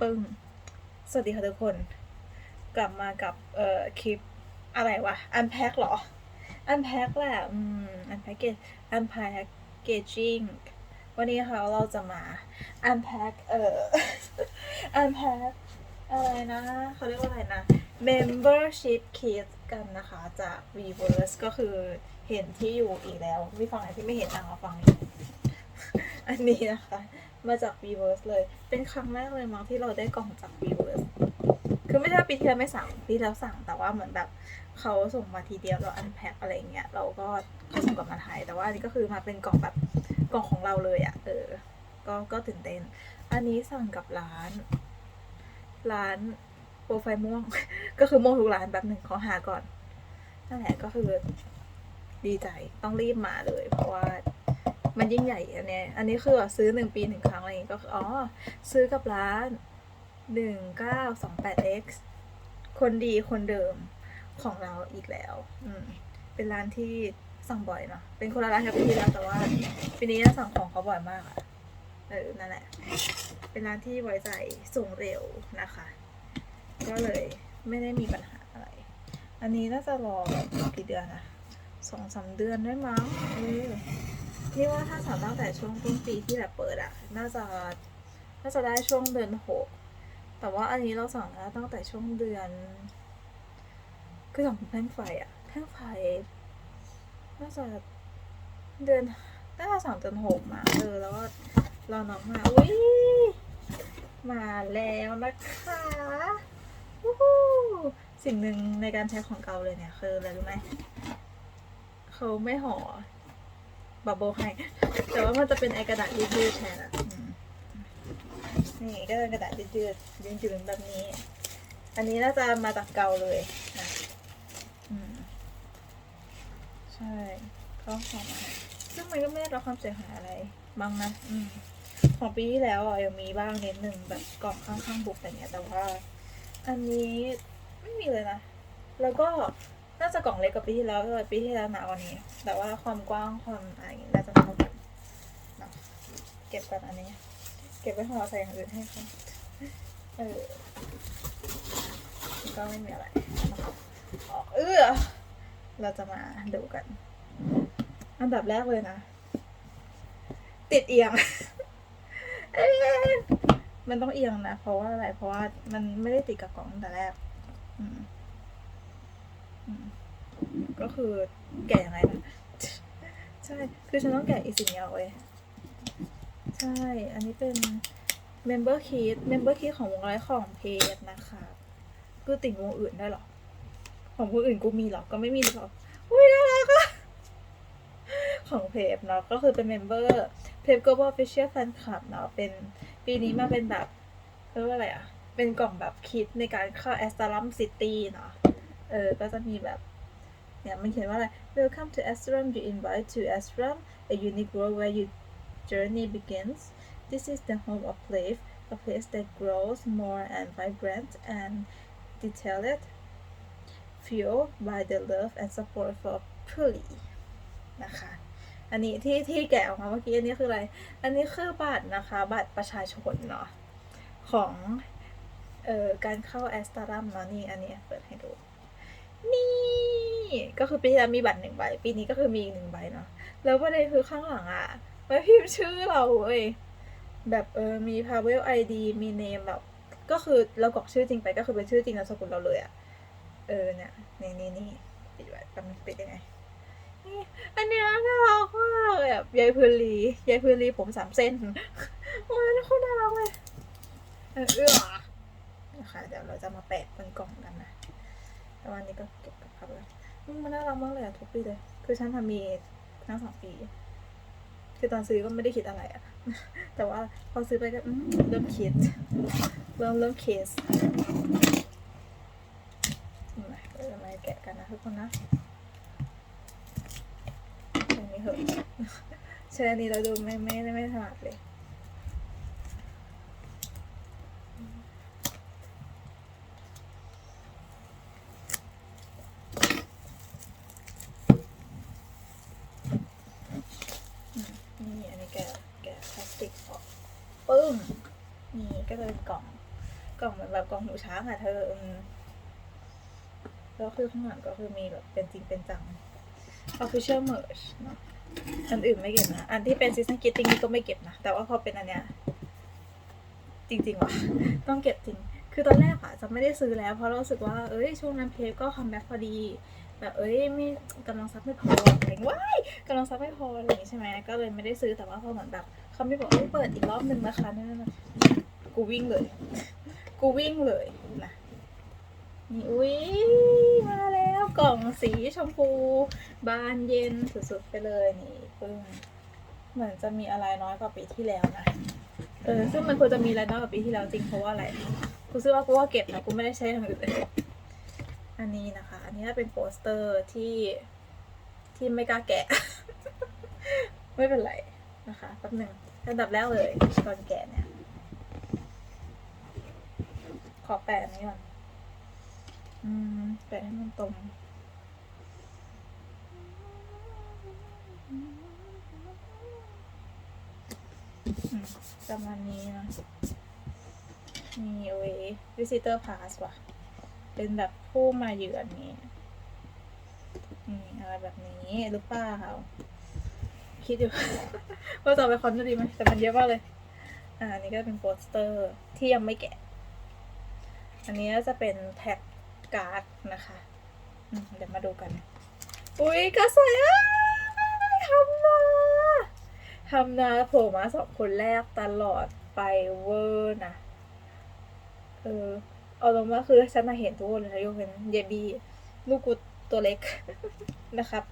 ปึ้ง สวัสดีค่ะทุกคน กลับมากับเอ่อคลิปอะไรวะ อันแพ็คหรอ อันแพ็คแหละ อืม อันแพ็คเกจ อันแพ็คเกจิ้ง วันนี้ค่ะเราจะมาอันแพ็คเอ่อ อันแพ็คอะไรนะเขาเรียกว่าอะไรนะ membership kit กันนะคะจาก Reverse ก็คือเห็นที่อยู่อีกแล้วมีฟังไหนที่ไม่เห็นอะมาฟัง อันนี้นะคะ มาจาก Reverse เลย เป็นครั้งแรกเลยมั้งที่เราได้กล่องจาก Reverse คือไม่ใช่ปีที่แล้วไม่สั่งปีแล้วสั่งแต่ว่าเหมือนแบบเขาส่งมาทีเดียวเราอันแพ็คอะไรเงี้ยเราก็เขาส่งกลับมาไทยแต่ว่าอันนี้ก็คือมาเป็นกล่องแบบกล่องของเราเลยอะ่ะเออ ก็ก็ตื่นเต้น อันนี้สั่งกับร้าน ร้านโปรไฟล์ม่วง ก็คือม่วงทุกร้านแบบหนึ่งขอหาก่อนนั่นแหละก็คือดีใจต้องรีบมาเลย เพราะว่า มันยิ่งใหญ่อันเนี้ยอันนี้คือแบบซื้อหนึ่งปีหนึ่งครั้งอะไรอย่างงี้ก็คืออ๋อ ซื้อกับร้านหนึ่งเก้าสองแปด x คนดีคนเดิมของเราอีกแล้ว อืม เป็นร้านที่สั่งบ่อยเนาะ เป็นคนละร้านกับปีที่แล้วแต่ว่าปีนี้สั่งของเขาบ่อยมากอะเออ นั่นแหละ เป็นร้านที่ไว้ใจส่งเร็วนะคะ ก็เลยไม่ได้มีปัญหาอะไร อันนี้น่าจะรอแบบกี่เดือนนะสองสามเดือนได้มั้ง เออ นี่ว่าถ้าสั่งตั้งแต่ช่วงต้นปีที่แบบเปิดอะน่าจะน่าจะได้ช่วงเดือนหกแต่ว่าอันนี้เราสั่งนะตั้งแต่ช่วงเดือน คือสั่งแท่งไฟอะแท่งไฟน่าจะเดือนน่าจะสั่งเดือนหกมาเออแล้วก็รอน้องมาอุ้ยมาแล้วนะคะสิ่งหนึ่งในการใช้ของเก่าเลยเนี่ยคืออะไรรู้ไหมเขาไม่ห่อ บับเบิลให้ แต่ว่ามันจะเป็นไอกระดาษยืดๆแทนอะอืมนี่ก็เป็นกระดาษยืดๆยืดๆแบบนี้ อันนี้น่าจะมาจากเกาเลยใช่เขาหอมซึ่งมันก็ไม่ได้รับความเสียหายอะไรบ้างนะอืมของปีที่แล้วอะยังมีบ้างนิดหนึ่งแบบกล่องข้างๆบุกแต่เนี้ยแต่ว่า อันนี้ไม่มีเลยนะ แล้วก็ น่าจะกล่องเล็กกว่าปีที่แล้วเลยปีที่แล้วหนากว่านี้ แต่ว่าความกว้างความอะไรอย่างงี้น่าจะเท่ากันเนาะเก็บกันอันนี้ เก็บไว้ห่อใส่อย่างอื่นให้เขาเออก็ไม่มีอะไรเออเราจะมาดูกัน อันดับแรกเลยนะ ติดเอียง มันต้องเอียงนะ เพราะว่าอะไร เพราะว่ามันไม่ได้ติดกับกล่องตั้งแต่แรก อืม ก็คือแกะยังไงนะใช่ คือฉันต้องแกะอีสิ่งเดียวเว้ยใช่ อันนี้เป็น member kit member kit ของวงไลของเพจนะคะกูติ่งวงอื่นได้หรอ ของวงอื่นกูมีหรอ ก็ไม่มีหรอกอุ้ยน่ารักอะของเพจเนาะ ก็คือเป็น member เพจ global official fan club เนาะ เป็นปีนี้มาเป็นแบบเรียกว่าอะไรอะเป็นกล่องแบบคิดในการเข้า a s t a r u m City เนาะ เออ ก็จะมีแบบเนี่ยมันเขียนว่าอะไร Welcome to Astram you invite to Astram a unique world where your journey begins this is the home of life a place that grows more and vibrant and detailed fueled by the love and support for Puli นะคะอันนี้ที่ที่แกะออกมาเมื่อกี้อันนี้คืออะไร อันนี้คือบัตรนะคะ บัตรประชาชนเนาะของเอ่อการเข้าแอสตารัมเนาะนี่อันนี้เปิดให้ดู นี่ ก็คือปีที่แล้วมีบัตรหนึ่งใบ ปีนี้ก็คือมีอีกหนึ่งใบเนาะแล้วประเด็นคือข้างหลังอะไว้พิมพ์ชื่อเราเว้ยแบบเออมี p a v e l ID มี name แบบก็คือเรากรอกชื่อจริงไปก็คือเป็นชื่อจริงนามสกุลเราเลยอะเออเนี่ยนี่นี่นี่ปิดไว้แป๊บนึงปิดยังไงนี่อันเนี้ยน่ารักมากแบบยายพืนลียายพืนลีผมสามเส้นโอ้ยนี่โคตรน่ารักเลยเออเอื้อนะคะเดี๋ยวเราจะมาแปะบนกล่องกันนะ แต่วันนี้ก็เก็บกับพับเลยอืมมันน่ารักมากเลยอะทุกปีเลย คือฉันทำมีทั้งสองปี คือตอนซื้อก็ไม่ได้คิดอะไรอะแต่ว่าพอซื้อไปก็เริ่มคิด เริ่มเริ่มเคสมาเออมาแกะกันนะทุกคนนะอันนี้เหอะใช่อันนี้เราดูไม่ไม่ไม่ถนัดเลย นี่อันนี้แกะแกะพลาสติกออกปึ้งนี่ก็จะเป็นกล่องเหมือนแบบกล่องหูช้างอะเธอแล้วคือข้างหลังก็คือมีแบบเป็นจริงเป็นจัง official merch เนาะอันอื่นไม่เก็บนะ อันที่เป็น season greeting นี่ก็ไม่เก็บนะ แต่ว่าพอเป็นอันเนี้ย จริงๆว่ะ ต้องเก็บจริง คือตอนแรกอะจะไม่ได้ซื้อแล้ว เพราะรู้สึกว่า เอ้ย ช่วงนั้นเพจก็คัมแบ็กพอดี แบบเอ้ยไม่กำลังซับไม่พออะไรอย่างเงี้ยว้ายกำลังซับไม่พออะไรอย่างงี้ใช่ไหม ก็เลยไม่ได้ซื้อแต่ว่าพอเหมือนแบบเขาไม่บอกเอ้ยเปิดอีกรอบหนึ่งนะคะนั่นกูวิ่งเลย กูวิ่งเลยนะนี่อุ้ยมาแล้วกล่องสีชมพู บานเย็นสุดๆไปเลยนี่ปึ้งเหมือนจะมีอะไรน้อยกว่าปีที่แล้วนะเออซึ่งมันควรจะมีอะไรน้อยกว่าปีที่แล้วจริงเพราะว่าอะไรกูซื้อว่ากูว่าเก็บนะกูไม่ได้ใช้อย่างอื่นเลยอันนี้นะคะ อันนี้เป็นโปสเตอร์ที่ที่ไม่กล้าแกะ ไม่เป็นไรนะคะแป๊บหนึ่งอันดับแรกเลยตอนแกะเนี่ย ขอแปะอันนี้ก่อนอืมแปะให้มันตรงประมาณนี้นะมีเว visitor pass ว่ะ เป็นแบบผู้มาเยือนนี้อืมอะไรแบบนี้หรือเปล่าคิดอยู่ ว่าจะไปคอนจะดีไหมแต่มันเยอะมากเลย อ่านนี้ก็เป็นโปสเตอร์ที่ยังไม่แกะ อันนี้จะเป็นแท็กการ์ดนะคะ เดี๋ยวมาดูกัน อุ้ยก็สวยอะทำนาทำนาโผล่มาสองคนแรกตลอดไปเวอร์นะ เออ เอาลงมาคือฉันมาเห็นทุกคนเลยนะยกเว้นเยบีลูกกูตัวเล็กนะครับ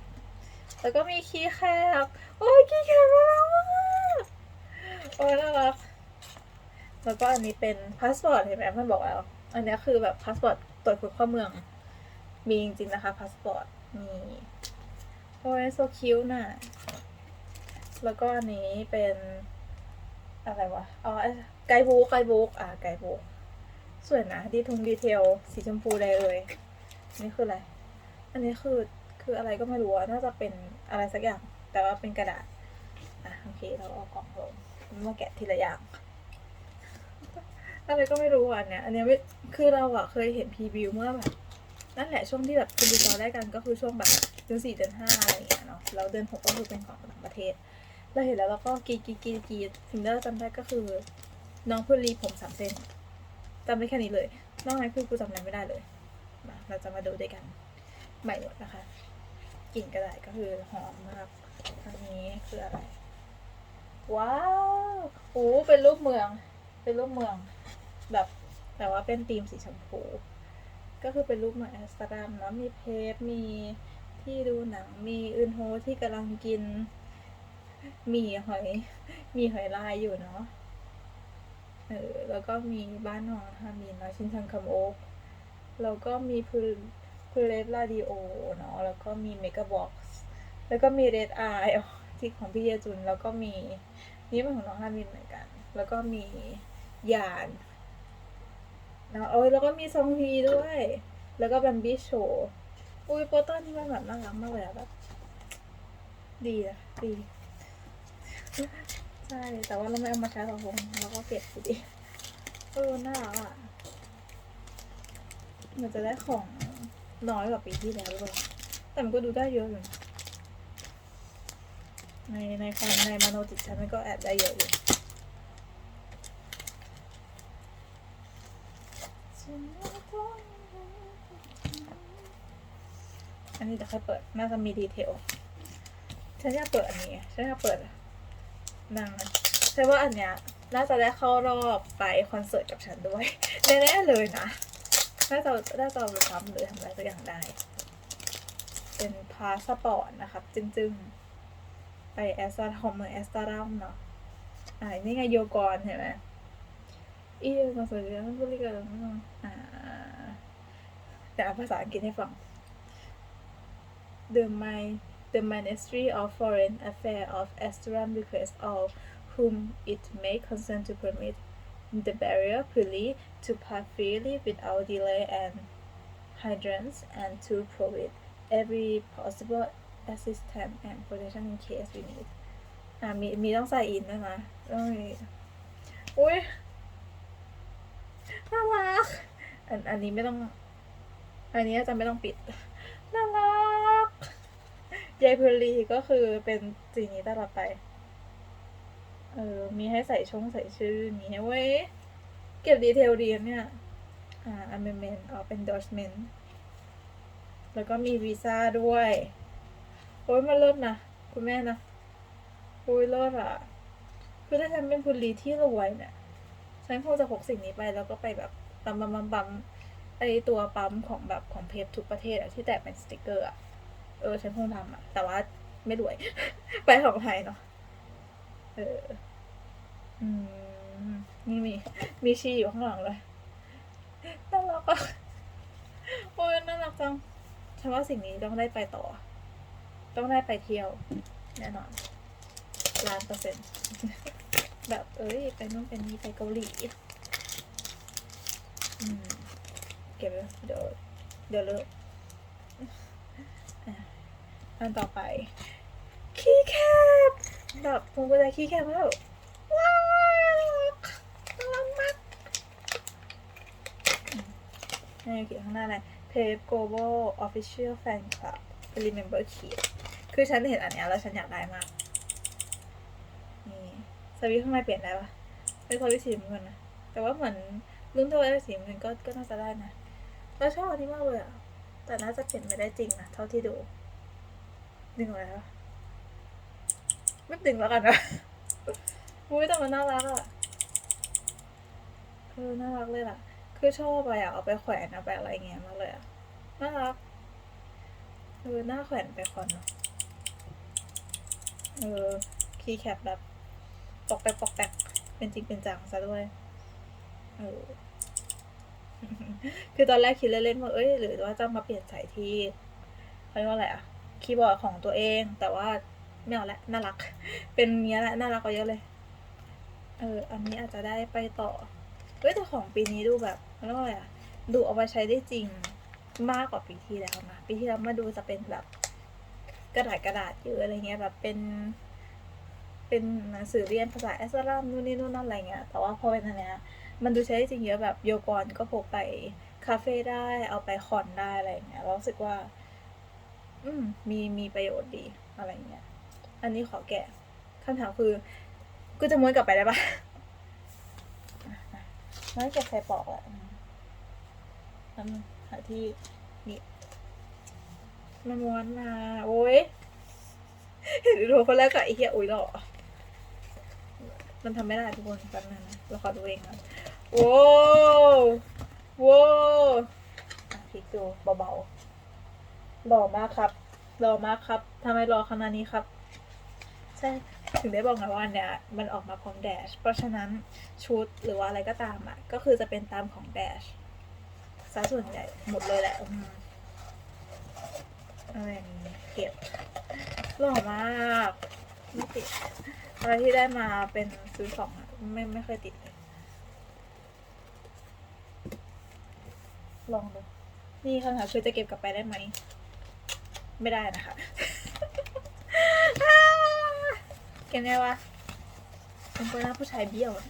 แล้วก็มีคีย์แคปโอ้ยคีย์แคปน่ารักมากโอ้ยน่ารักแล้วก็อันนี้เป็นพาสปอร์ตเห็นไหมมันบอกแล้ว อันนี้คือแบบพาสปอร์ตตรวจคนเข้าเมือง มีจริงๆนะคะพาสปอร์ตมีโอ้ยโซคิวน่ะ แล้วก็อันนี้เป็นอะไรวะ อ๋อ ไกด์บุ๊กไกด์บุ๊กอ่าไกด์บุ๊กสวยนะ ดีทงดีเทล สีชมพูเลยเอ่ยนี่คืออะไร อันนี้คือ คืออะไรก็ไม่รู้น่าจะเป็นอะไรสักอย่าง แต่ว่าเป็นกระดาษ อะ โอเค เราเอากล่องลงมาแกะทีละอย่าง อะไรก็ไม่รู้อะเนี่ยอันเนี้ยไม่ คือเราอะเคยเห็นพรีวิวเมื่อแบบนั่นแหละช่วงที่แบบคุณดูจอได้กันก็คือช่วงแบบเดือนสี่เดือนห้าอะไรอย่างเงี้ยเนาะแล้วเดือนหกก็คือเป็นของต่างประเทศ เราเห็นแล้วเราก็กรีดกรีดกรีดกรีดสิ่งที่เราจำได้ก็คือ น้องพูรีผมสามเส้นจำได้แค่นี้เลย นอกนั้นคือกูจำอะไรไม่ได้เลยมาเราจะมาดูด้วยกัน ใหม่หมดนะคะกลิ่นกระดาษก็คือหอมมากอันนี้คืออะไร ว้าวโอ้เป็นรูปเมือง เป็นรูปเมือง แบบ แต่ว่าเป็นธีมสีชมพู ก็คือเป็นรูปเมืองแอมสเตอร์ดัมเนาะมีเพจมีที่ดูหนัง มีอึนโฮที่กำลังกิน มีหอย มีหอยลายอยู่เนาะ เออ แล้วก็มีบ้านนองฮามินเนาะชินชังคัมโอ๊กแล้วก็มีพูพูเลสลาดิโอเนาะ แล้วก็มีเมกะบ็อกซ์ แล้วก็มีเรดไอที่ของพี่เยจุน แล้วก็มีนี่เป็นของน้องฮามินเหมือนกัน แล้วก็มียาน นะโอ้ยแล้วก็มีซองฮีด้วย แล้วก็แบมบี้โชว์อุ้ยโปสเตอร์นี่มันแบบน่ารักมากเลยอะแบบดีอะดีใช่แต่ว่าเราไม่เอามาใช้หรอกผมเราก็เก็บอยู่ดีเออน่ารักอะเหมันจะได้ของน้อยกว่าปีที่แล้วหรือเปล่าแต่มันก็ดูได้เยอะอยู่ในในความในมโนจิตฉันมันก็แอบได้เยอะอยู่ อันนี้จะค่อยเปิด น่าจะมีดีเทล ฉันอยากเปิดอันนี้ ฉันอยากเปิดนางใช่ว่าอันเนี้ยน่าจะได้เข้ารอบไปคอนเสิร์ตกับฉันด้วย แน่ๆเลยนะ น่าจะน่าจะทำหรือทำอะไรสักอย่างได้ เป็นพาสปอร์ตนะครับ จึงๆ ไปแอสตาทอมเมอร์แอสตารัมเนาะอ่านี่ไงโยกอนเห็นไหม อีมาสวยเลยมันบริการอ่าเดี๋ยวอ่านภาษาอังกฤษให้ฟัง The my the Ministry of Foreign Affairs of Astram requests all whom it may concern to permit the barrier fully to pass freely without delay and hindrance and to provide every possible assistance and protection in case we need อ่ามีมีต้องใส่อินด้วยนะต้องมีอุ้ย น่ารัก อันอันนี้ไม่ต้อง อันนี้จะไม่ต้องปิด น่ารักยายเพลีก็คือเป็นสีนี้ตลอดไป เออ มีให้ใส่ช่องใส่ชื่ออย่างนี้เว้ย เก็บดีเทลดีนเนี่ย อ่า amendment อ๋อเป็น endorsement แล้วก็มีวีซ่าด้วย โอ้ยมันเลิศนะ คุณแม่นะ โอ้ยเลิศอะ คือถ้าฉันเป็นคุณลีที่รวยเนี่ย ฉันคงจะพกสิ่งนี้ไปแล้วก็ไปแบบปั๊มปั๊มปั๊มปั๊มไอตัวปั๊มของแบบของเพจทุกประเทศอะที่แตะเป็นสติกเกอร์อะเออฉันคงทำอะแต่ว่าไม่รวย ไปของไทยเนาะเอออืมนี่มีมีชีอยู่ข้างหลังเลยน่ารักอะโอ้ยน่ารักจังฉันว่าสิ่งนี้ต้องได้ไปต่อ ต้องได้ไปเที่ยว แน่นอนล้านเปอร์เซ็นต์ แบบเอ้ยไปนู่นไปนี่ไปเกาหลีอืมเก็บเดี๋ยวเดี๋ยวเลิกอันต่อไปคีย์แคปแบบผมก็ได้คีย์แคปแล้วว้าวน่ารักมากนี่เขียนข้างหน้าอะไร Tape Global Official Fan Club Remember Key คือฉันเห็นอันนี้แล้วฉันอยากได้มาก สวิตช์ข้างในเปลี่ยนได้ปะเป็นสวิตช์สีน้ำเงินนะ แต่ว่าเหมือนรุ่นเท่าไอ้สีน้ำเงินก็ก็น่าจะได้นะเราชอบอันนี้มากเลยอะแต่น่าจะเปลี่ยนไม่ได้จริงนะเท่าที่ดู ดึงออกแล้วะไม่ดึงแล้วกันนะอุ้ยแต่มันน่ารักอะเออน่ารักเลยล่ะ คือชอบไปอะเอาไปแขวนเอาไปอะไรเงี้ยมากเลยอะน่ารักเออหน้าแขวนไปคอนเนาะเออคีย์แคปแบบ ปอกแปกปอกแปกเป็นจริงเป็นจังซะด้วยเออคือตอนแรกคิดเล่นๆว่าเอ้ยหรือว่าจะมาเปลี่ยนสายที่เขาเรียกว่าอะไรอะคีย์บอร์ดของตัวเอง แต่ว่าไม่เอาละน่ารัก เป็นเนี้ยแหละน่ารักกว่าเยอะเลย เออ อันนี้อาจจะได้ไปต่อเฮ้ยแต่ของปีนี้ดูแบบเขาเรียกว่าอะไรอะดูเอาไปใช้ได้จริงมากกว่าปีที่แล้วนะปีที่แล้วมาดูจะเป็นแบบกระดาษกระดาษเยอะอะไรเงี้ยแบบเป็น เป็นหนังสือเรียนภาษาแอสซารัมนู่นนี่นู่นนั่นอะไรเงี้ย แต่ว่าพอเป็นอันเนี้ยมันดูใช้ได้จริงเยอะแบบโยกอนก็พกไปคาเฟ่ได้ เอาไปคอนได้อะไรเงี้ยเรารู้สึกว่า อืม มีมีประโยชน์ดีอะไรเงี้ย อันนี้ขอแกะคำถามคือ กูจะม้วนกลับไปได้ปะไม่เก็บใส่ปลอกแหละอืมแล้วมันหาที่นี่มันม้วนมา โอ้ยเห็นดูคนแรกกับไอ้เหี้ยอุ้ยหรอ มันทำไม่ได้ทุกคนแป๊บนึงนะเราขอดูเองนะโว้วโว้วอะพลิกดูเบาๆหล่อมากครับหล่อมากครับทำไมหล่อขนาดนี้ครับ ใช่ถึงได้บอกไงว่าเนี้ยมันออกมาพร้อมแดช เพราะฉะนั้นชุดหรือว่าอะไรก็ตามอะ ก็คือจะเป็นตามของแดชซะส่วนใหญ่หมดเลยแหละอืมอะไรอย่างนี้เก็บหล่อมากไม่ติด อะไรที่ได้มาเป็นซื้อสองอะไม่ไม่เคยติดเลยลองดูนี่คำถามคือจะเก็บกลับไปได้ไหม ไม่ได้นะคะ เก็บไงวะเป็นคนหน้าผู้ชายเบี้ยวอะ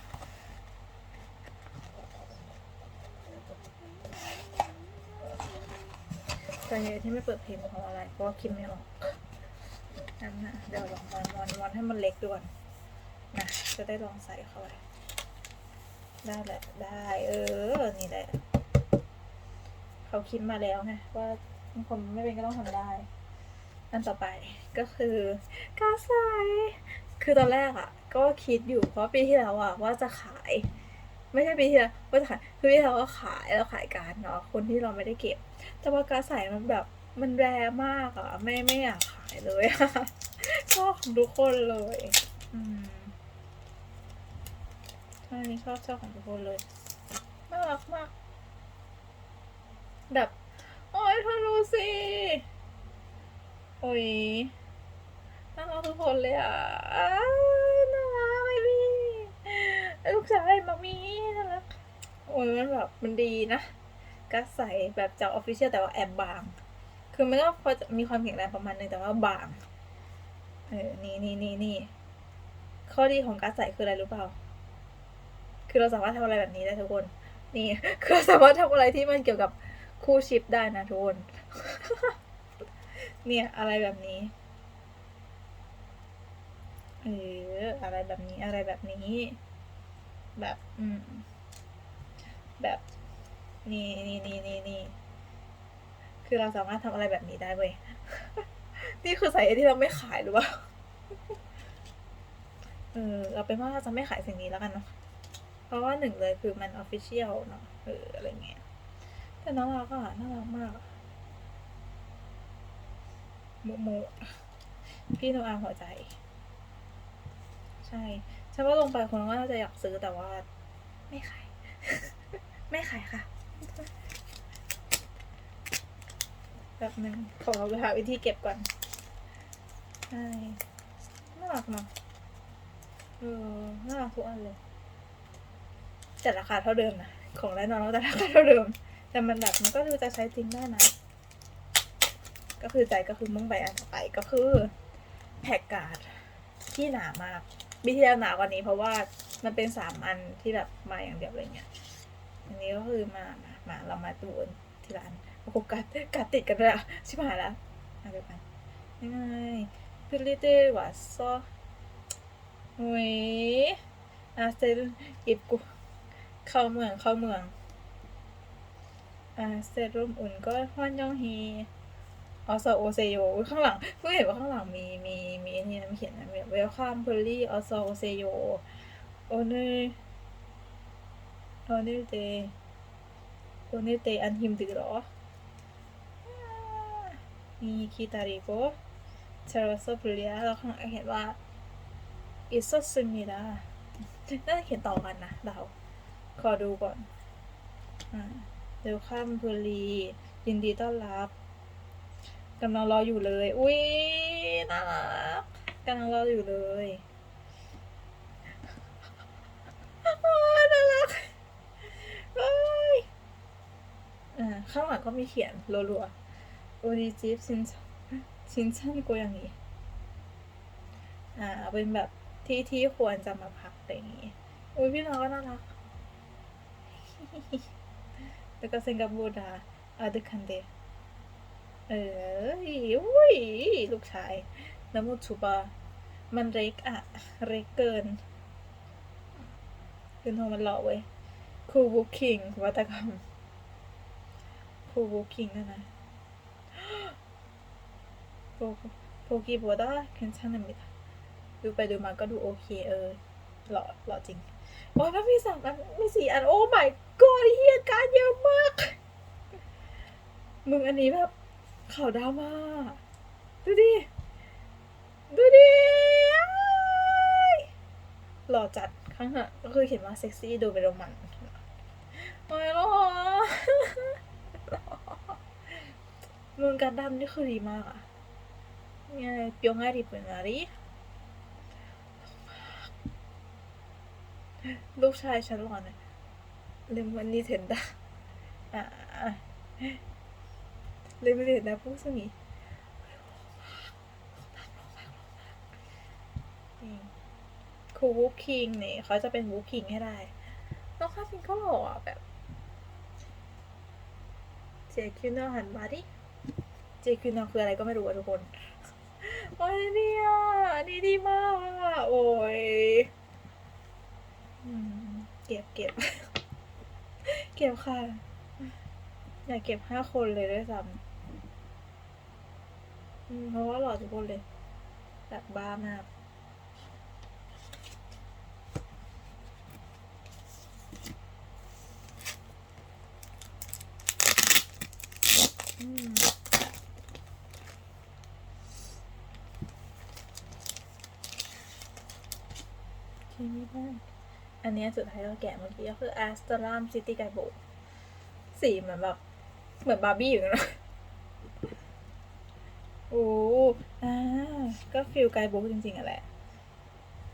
แต่เหตุที่ไม่เปิดเพลงเพราะอะไร เพราะว่าคิดไม่ออก นั่นนะเดี๋ยวลองมอนมอนมอนให้มันเล็กด่วนนะจะได้ลองใส่เข้าไปได้แหละได้เออ นี่แหละ เขาคิดมาแล้วไงว่าคนไม่เป็นก็ต้องทำได้ อันต่อไปก็คือกาใสคือตอนแรกอะ ก็คิดอยู่เพราะปีที่แล้วอะว่าจะขาย ไม่ใช่ปีที่แล้วว่าจะขายคือปีที่แล้วก็ขายแล้วขายการเนาะคนที่เราไม่ได้เก็บ แต่ว่ากาใสมันแบบ มันแรมากอะไม่ไม่อยากขายเลยอะชอบของทุกคนเลย อืมใช่นี่ชอบชอบของทุกคนเลย น่ารักมาก แบบ โอ้ยเธอดูสิโอ้ยน่ารักทุกคนเลยอะน่ารักไอพี่ลูกชายมามีน่ารักโอ้ยมันแบบมันดีนะกัสใสแบบจากออฟฟิเชียลแต่ว่าแอบบาง คือมันก็พอจะมีความแข็งแรงประมาณนึงแต่ว่าบาง เออ นี่นี่นี่นี่ ข้อดีของกัสใสคืออะไรรู้เปล่า คือเราสามารถทำอะไรแบบนี้ได้ทุกคน นี่ คือสามารถทำอะไรที่มันเกี่ยวกับคู่ชิปได้นะทุกคน เนี่ย อะไรแบบนี้ เออ อะไรแบบนี้ อะไรแบบนี้ แบบ อืม แบบ นี่นี่นี่นี่นี่ คือเราสามารถทำอะไรแบบนี้ได้เว้ย นี่คือสาเหตุที่เราไม่ขายหรือเปล่า เออเอาเป็นว่าเราจะไม่ขายสิ่งนี้แล้วกันเนาะ เพราะว่าหนึ่งเลยคือมันออฟฟิเชียลเนาะ เออ อะไรเงี้ย แต่น่ารักอะน่ารักมากโมโมพี่โนอาหัวใจ ใช่ฉันว่าลงไปคนก็น่าจะอยากซื้อแต่ว่า ไม่ขาย ไม่ขายค่ะ แบบหนึ่งขอเราไปหาวิธีเก็บก่อนใช่น่ารักเนาะเออน่ารักทุกอันเลยแต่ราคาเท่าเดิมนะของแน่นอนว่าแต่ราคาเท่าเดิม แต่มันแบบมันก็ดูจะใช้จริงได้นะ ก็คือใจก็คือมุ่งไปอันต่อไปก็คือแพ็กการ์ดที่หนามากบีที่แล้วหนากว่านี้เพราะว่ามันเป็นสามอันที่แบบมาอย่างเดียวเลยเนี่ยอันนี้ก็คือมามามาเรามาดูกันที่ร้าน โอ้โหกัดกัดติดกันเลยอะชิบหายแล้วมาดูกันยังไงพิลิเตวัสซอโอ้ยอาเซลอิบกูเข้าเมืองเข้าเมืองอ่าเซรุ่มอุ่นก็ฮอนยองฮีออสโอเซโยข้างหลังเพิ่งเห็นว่าข้างหลังมีมีมีอันนี่นะมีเขียนนะเวลคัมเพลลี่ออสโอเซโยโอเนโอเนเตโอเนเตอันฮิมดือหรอ มีคิตาริโกชาร์ลอสเพลเลียแล้วข้างหลังเห็นว่าอิสซึมิดาน่าจะเขียนต่อกันนะเดาขอดูก่อนอ่าเวลคัมพูลี ยินดีต้อนรับกำลังรออยู่เลย อุ้ยน่ารักกำลังรออยู่เลยน่ารักเอ้ยอ่าข้างหลังก็มีเขียนรัวๆ โอดีจิฟชินชินชันโกอย่างนี้อ่าเป็นแบบที่ที่ควรจะมาพักอะไรอย่างงี้อุ้ยพี่น้องก็น่ารักแล้วก็สิงคโปร์ดาอาดึคันเดเอออุ้ยลูกชายน้ำมูชูบามันเล็กอะเล็กเกินคืนทอโทมันหล่อเว้ยคูบูคิงวัตกรรมคูบูคิงนั่นนะ โปโปกีโบด้าเคนชันมิดดูไปดูมาก็ดูโอเคเออหล่อหล่อจริง โอ้ยมันมีสามอันมีสี่อัน โอ้ my god เฮียการเยอะมาก มึงอันนี้แบบขาวดาวมากดูดิ ดูดิ หล่อจัดข้างหน้าก็คือเขียนว่าเซ็กซี่ดูเป็นโรมันโอ้ยหล่อมึงการดำนี่คือดีมากอะ เนี่ยเปียวง่ายดีเป็นอะไรลูกชายฉันหลอนะเลมวันนี้เทนดาอ่าเลมวันนี้เทนดาพูดสงี้ครูวูคิงเนี่ยเขาจะเป็นวูคิงให้ได้น้องคาฟินก็หล่ออะแบบเจคิวนอหันมาดิเจคิวนอคืออะไรก็ไม่รู้อะทุกคน โอ้ยเนี่ยนี่ดีมากอะโอ้ยเก็บเก็บ เก็บค่ะ อยากเก็บห้าคนเลยด้วยซ้ำเพราะว่าหล่อทุกคนเลยแบบบ้ามากอืม ทีนี้บ้อันนี้สุดท้ายเราแกะเมื่อกี้ก็คือ a s t r a m City g u i d e b o o k สีเหมือนแบบ เหมือนบาร์บี้อยู่นะโอ้อ่าก็ฟิลไกด์บุ๊กจริงๆอะแหละ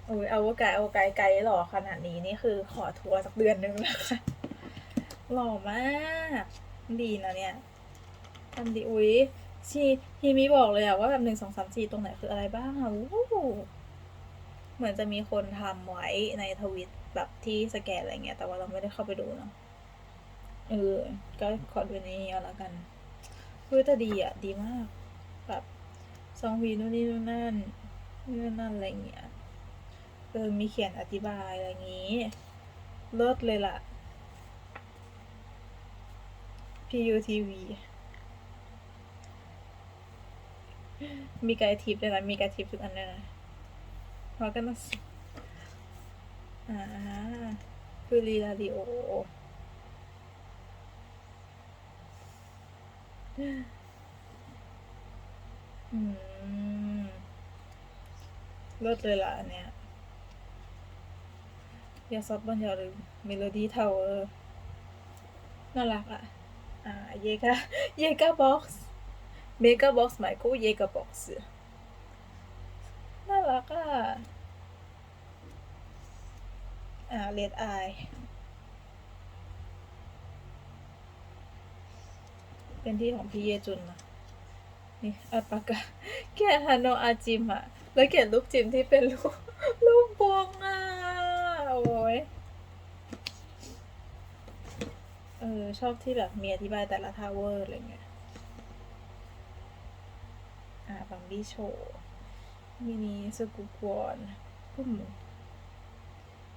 โอ้ยเอาว่าไกเอาไกไกด์หล่อขนาดนี้นี่คือขอทัวร์สักเดือนนึงแล้วค่ะหล่อมาก ดีนะเนี่ยทำดีอุ้ยชีทีมีบอกเลยอะว่าแบบหนึ่งสองสามสี่ตรงไหนคืออะไรบ้างอะวู้ เหมือนจะมีคนทำไว้ในทวิตแบบที่สแกนอะไรเงี้ย แต่ว่าเราไม่ได้เข้าไปดูเนาะเออ ก็ขอดูในนี้เอาละกันเฮ้แต่ดีอะ ดีมาก แบบซองวีนู่นนี่นู่นนั่นนี่นู่นนั่นอะไรเงี้ย เออ มีเขียนอธิบายอะไรอย่างงี้ เลิศเลยล่ะ PUTV มีไกด์ทิปด้วยนะ มีไกด์ทิปทุกอันด้วยนะ เพราะก็ต้องสอ่าคือรีลาดิโออืมเลิศเลยล่ะอันเนี้ยยาซอสบอนยาหรือเมโลดี้เทาเวอร์น่ารักอะ อ่า เยกาเยกาบ็อกซ์เมกาบ็อกซ์หมายกูเยกาบ็อกซ์ น่ารักอะ อ่าเลดไอเป็นที่ของพี่เยจุนนะนี่อัปากาแกะฮานอาจิมอะแล้วเขียนรูปจิมที่เป็นรูปรูปบวงอะโอ้ยเออ ชอบที่แบบมีอธิบายแต่ละทาวเวอร์อะไรเงี้ย อ่าบัมบี้โชว์ มินิสกูกวนปุ่ม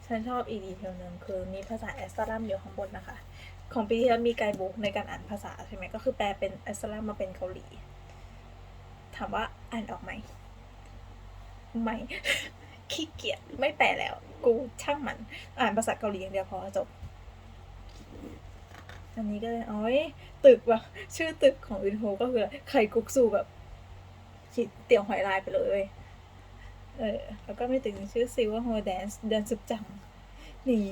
ฉันชอบอีกดีเทลหนึ่งคือมีภาษาแอสตารัมอยู่ข้างบนนะคะ ของปีที่แล้วมีไกด์บุ๊กในการอ่านภาษาใช่ไหมก็คือแปลเป็นแอสตารัมมาเป็นเกาหลี ถามว่าอ่านออกไหม ไม่ขี้เกียจไม่แปลแล้ว กูช่างมัน อ่านภาษาเกาหลีอย่างเดียวพอจบ อันนี้ก็เลยโอ๋อยตึกว่ะชื่อตึกของวินโฮก็คือไข่กุกซูแบบเตี่ยวหอยลายไปเลย เออแล้วก็มีตึกหนึ่งชื่อซิว่าโฮแดนซ์เดินสุดจัง นี่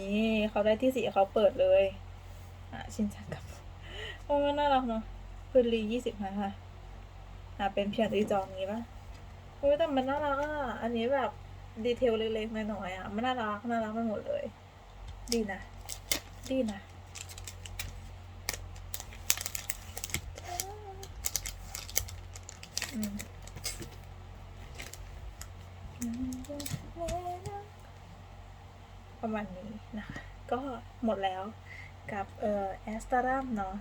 เขาได้ที่สี่เขาเปิดเลย อะ ชินจังกับโอ้น่ารักเนาะคืนรียี่สิบห้าค่ะ อะ เป็นเพียงอีจองงี้ปะโอ้ยแต่มันน่ารักอะ อันนี้แบบดีเทลเล็กๆน้อยๆอะ มันน่ารักน่ารักไปหมดเลย ดีนะ ดีนะอืม ประมาณนี้นะคะก็หมดแล้วกับเอ่อแอสตารัมเนาะ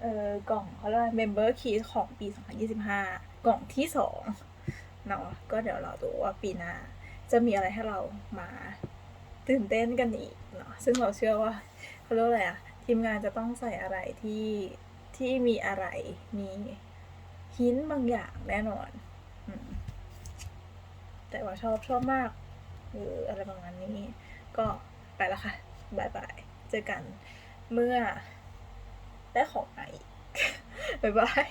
เอ่อกล่องเขาเรียกว่า Member Key ของปี 2025 กล่องที่สองเนาะก็เดี๋ยวเราดูว่าปีหน้า จะมีอะไรให้เรามาตื่นเต้นกันอีกเนาะซึ่งเราเชื่อว่าเขาเรียกอะไรอะทีมงานจะต้องใส่อะไรที่ที่มีอะไรมีหินบางอย่างแน่นอน แต่ว่าชอบชอบมาก หรืออะไรประมาณนี้ ก็ไปแล้วค่ะบายบายเจอกันเมื่อได้ของใหม่บายบาย